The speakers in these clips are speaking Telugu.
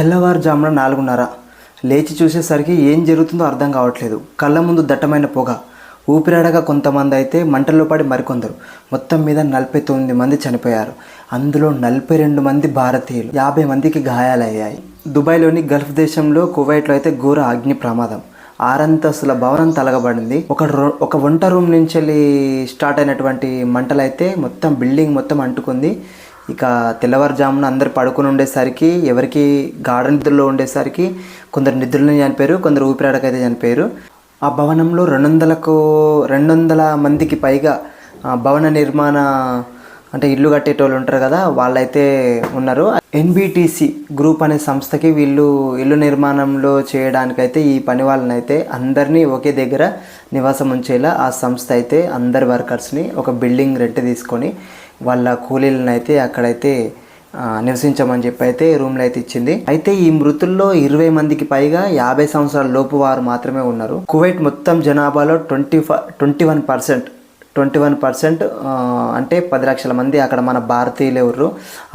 తెల్లవారుజామున నాలుగున్నర. లేచి చూసేసరికి ఏం జరుగుతుందో అర్థం కావట్లేదు. కళ్ళ ముందు దట్టమైన పొగ. ఊపిరాడగా కొంతమంది అయితే మంటల్లో పడి మరికొందరు. మొత్తం మీద నలభై తొమ్మిది మంది చనిపోయారు. అందులో నలభై రెండు మంది భారతీయులు. యాభై మందికి గాయాలయ్యాయి. దుబాయ్లోని గల్ఫ్ దేశంలో కువైట్లో అయితే ఘోర అగ్ని ప్రమాదం. ఆరంతస్తుల భవనం తలగబడింది. ఒక రో- ఒక వంట రూమ్ నుంచి వెళ్ళి స్టార్ట్ అయినటువంటి మంటలు అయితే మొత్తం బిల్డింగ్ మొత్తం అంటుకుంది. ఇక తెల్లవారుజామున అందరు పడుకుని ఉండేసరికి ఎవరికి గాఢ నిద్రలో ఉండేసరికి కొందరు నిద్రలో చనిపోయారు కొందరు ఊపిరాడకైతే చనిపోయారు. ఆ భవనంలో రెండు వందలకు రెండు వందల మందికి పైగా భవన నిర్మాణ అంటే ఇల్లు కట్టేటోళ్ళు ఉంటారు కదా వాళ్ళైతే ఉన్నారు. ఎన్బిటిసి గ్రూప్ అనే సంస్థకి వీళ్ళు ఇల్లు నిర్మాణంలో చేయడానికైతే ఈ పని వాళ్ళని అయితే అందరినీ ఒకే దగ్గర నివాసం ఉంచేలా ఆ సంస్థ అయితే అందరి వర్కర్స్ని ఒక బిల్డింగ్ రెంట్ తీసుకొని వాళ్ళ కూలీలను అయితే అక్కడైతే నివసించమని చెప్పి అయితే రూమ్లు అయితే ఇచ్చింది. అయితే ఈ మృతుల్లో ఇరవై మందికి పైగా యాభై సంవత్సరాల లోపు వారు మాత్రమే ఉన్నారు. కువైట్ మొత్తం జనాభాలో twenty twenty one percent twenty one percent అంటే పది లక్షల మంది అక్కడ మన భారతీయులు ఎవరు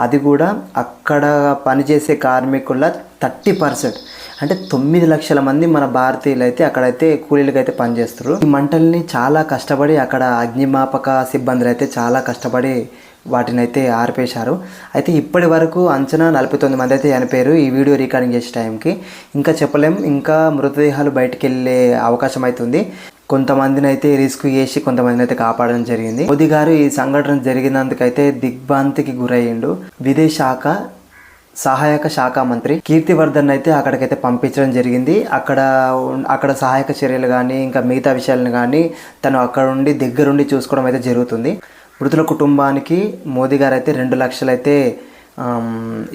అది కూడా అక్కడ పనిచేసే కార్మికుల థర్టీ పర్సెంట్. అంటే తొమ్మిది లక్షల మంది మన భారతీయులు అయితే అక్కడైతే కూలీలకు అయితే పనిచేస్తారు. ఈ మంటల్ని చాలా కష్టపడి అక్కడ అగ్నిమాపక సిబ్బందులు అయితే చాలా కష్టపడి వాటిని అయితే ఆర్పేశారు. అయితే ఇప్పటి వరకు అంచనా నలభై తొమ్మిది మంది అయితే చనిపోయారు ఈ వీడియో రికార్డింగ్ చేసే టైంకి. ఇంకా చెప్పలేం ఇంకా మృతదేహాలు బయటికి వెళ్ళే అవకాశం అవుతుంది కొంతమందిని అయితే రిస్క్ చేసి కొంతమందిని అయితే కాపాడడం జరిగింది. మోదీ గారు ఈ సంఘటన జరిగినందుకైతే దిగ్భ్రాంతికి గురయ్యిండు. విదేశాఖ సహాయక శాఖ మంత్రి కీర్తివర్ధన్ అయితే అక్కడికైతే పంపించడం జరిగింది. అక్కడ అక్కడ సహాయక చర్యలు కానీ ఇంకా మిగతా విషయాలను కానీ తను అక్కడ ఉండి దగ్గరుండి చూసుకోవడం అయితే జరుగుతుంది. మృతుల కుటుంబానికి మోదీ గారు అయితే రెండు లక్షలైతే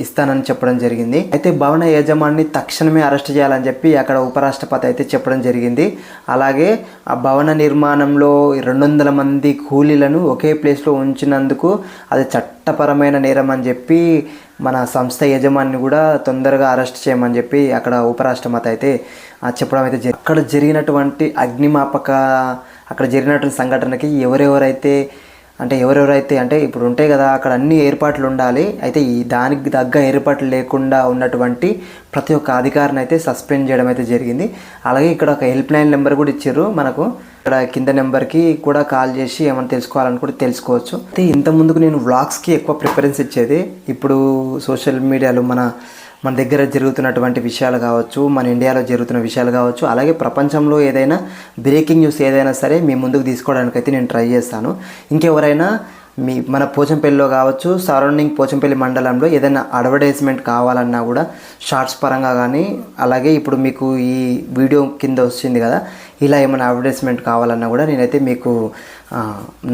ఇస్తానని చెప్పడం జరిగింది. అయితే భవన యజమాని తక్షణమే అరెస్ట్ చేయాలని చెప్పి అక్కడ ఉపరాష్ట్రపతి అయితే చెప్పడం జరిగింది. అలాగే ఆ భవన నిర్మాణంలో రెండు వందల మంది కూలీలను ఒకే ప్లేస్లో ఉంచినందుకు అది చట్టపరమైన నేరం అని చెప్పి మన సంస్థ యజమాని కూడా తొందరగా అరెస్ట్ చేయమని చెప్పి అక్కడ ఉపరాష్ట్రపతి అయితే చెప్పడం అయితే జరిగింది. అక్కడ జరిగినటువంటి అగ్నిమాపక అక్కడ జరిగినటువంటి సంఘటనకి ఎవరెవరైతే అంటే ఎవరెవరైతే అంటే ఇప్పుడు ఉంటాయి కదా అక్కడ అన్ని ఏర్పాట్లు ఉండాలి. అయితే ఈ దానికి తగ్గ ఏర్పాట్లు లేకుండా ఉన్నటువంటి ప్రతి ఒక్క అధికారిని అయితే సస్పెండ్ చేయడం అయితే జరిగింది. అలాగే ఇక్కడ ఒక హెల్ప్ లైన్ నెంబర్ కూడా ఇచ్చారు మనకు. ఇక్కడ కింద నెంబర్కి కూడా కాల్ చేసి ఏమైనా తెలుసుకోవాలని కూడా తెలుసుకోవచ్చు. అయితే ఇంత ముందుకు నేను వ్లాగ్స్కి ఎక్కువ ప్రిఫరెన్స్ ఇచ్చేది. ఇప్పుడు సోషల్ మీడియాలో మన మన దగ్గర జరుగుతున్నటువంటి విషయాలు కావచ్చు మన ఇండియాలో జరుగుతున్న విషయాలు కావచ్చు అలాగే ప్రపంచంలో ఏదైనా బ్రేకింగ్ న్యూస్ ఏదైనా సరే మీ ముందుకు తీసుకోవడానికైతే నేను ట్రై చేస్తాను. ఇంకెవరైనా మీ మన పోచంపల్లిలో కావచ్చు సరౌండింగ్ పోచంపల్లి మండలంలో ఏదైనా అడ్వర్టైజ్మెంట్ కావాలన్నా కూడా షార్ట్స్ పరంగా కానీ అలాగే ఇప్పుడు మీకు ఈ వీడియో కింద వచ్చింది కదా ఇలా ఏమైనా అడ్వర్టైజ్మెంట్ కావాలన్నా కూడా నేనైతే మీకు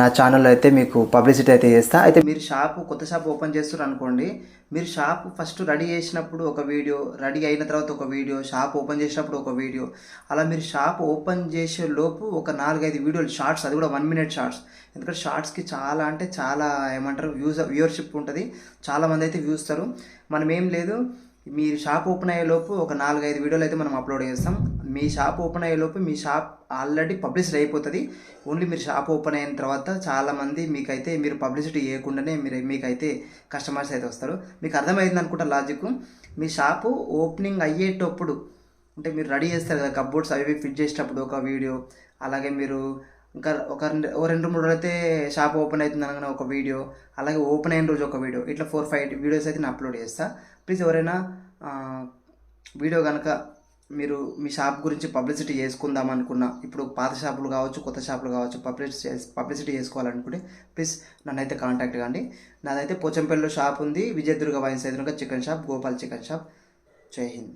నా ఛానల్లో అయితే మీకు పబ్లిసిటీ అయితే చేస్తా. అయితే మీరు షాపు కొత్త షాప్ ఓపెన్ చేస్తున్నారు అనుకోండి మీరు షాప్ ఫస్ట్ రెడీ చేసినప్పుడు ఒక వీడియో రెడీ అయిన తర్వాత ఒక వీడియో షాప్ ఓపెన్ చేసినప్పుడు ఒక వీడియో అలా మీరు షాప్ ఓపెన్ చేసే లోపు ఒక నాలుగైదు వీడియోలు షార్ట్స్ అది కూడా వన్ మినిట్ షార్ట్స్ ఎందుకంటే షార్ట్స్కి చాలా అంటే చాలా ఏమంటారు వ్యూస్ వ్యూవర్షిప్ ఉంటుంది. చాలామంది అయితే వ్యూస్తారు మనం ఏం లేదు మీరు షాప్ ఓపెన్ అయ్యేలోపు ఒక నాలుగైదు వీడియోలు అయితే మనం అప్లోడ్ చేస్తాం. మీ షాప్ ఓపెన్ అయ్యేలోపు మీ షాప్ ఆల్రెడీ పబ్లిసిటీ అయిపోతుంది. ఓన్లీ మీరు షాప్ ఓపెన్ అయిన తర్వాత చాలామంది మీకైతే మీరు పబ్లిసిటీ చేయకుండానే మీరు మీకైతే కస్టమర్స్ అయితే వస్తారు. మీకు అర్థమైంది అనుకుంటా లాజిక్ మీ షాపు ఓపెనింగ్ అయ్యేటప్పుడు అంటే మీరు రెడీ చేస్తారు కదా కబోర్డ్స్ అవి ఫిట్ చేసేటప్పుడు ఒక వీడియో అలాగే మీరు ఇంకా ఒక రెండు ఓ రెండు మూడు రోజులు అయితే షాప్ ఓపెన్ అవుతుంది అనగానే ఒక వీడియో అలాగే ఓపెన్ అయిన రోజు ఒక వీడియో ఇట్లా ఫోర్ ఫైవ్ వీడియోస్ అయితే నేను అప్లోడ్ చేస్తాను ప్లీజ్ ఎవరైనా వీడియో కనుక మీరు మీ షాప్ గురించి పబ్లిసిటీ చేసుకుందాం అనుకున్నా ఇప్పుడు పాత షాపులు కావచ్చు కొత్త షాపులు కావచ్చు పబ్లిసిటీ పబ్లిసిటీ చేసుకోవాలనుకుంటే ప్లీజ్ నన్ను అయితే కాంటాక్ట్ కాండి. నాదైతే పోచంపల్లిలో షాప్ ఉంది విజయదుర్గ వైన్స్ ఎదురుగా chicken shop Gopal chicken shop Jai Hind.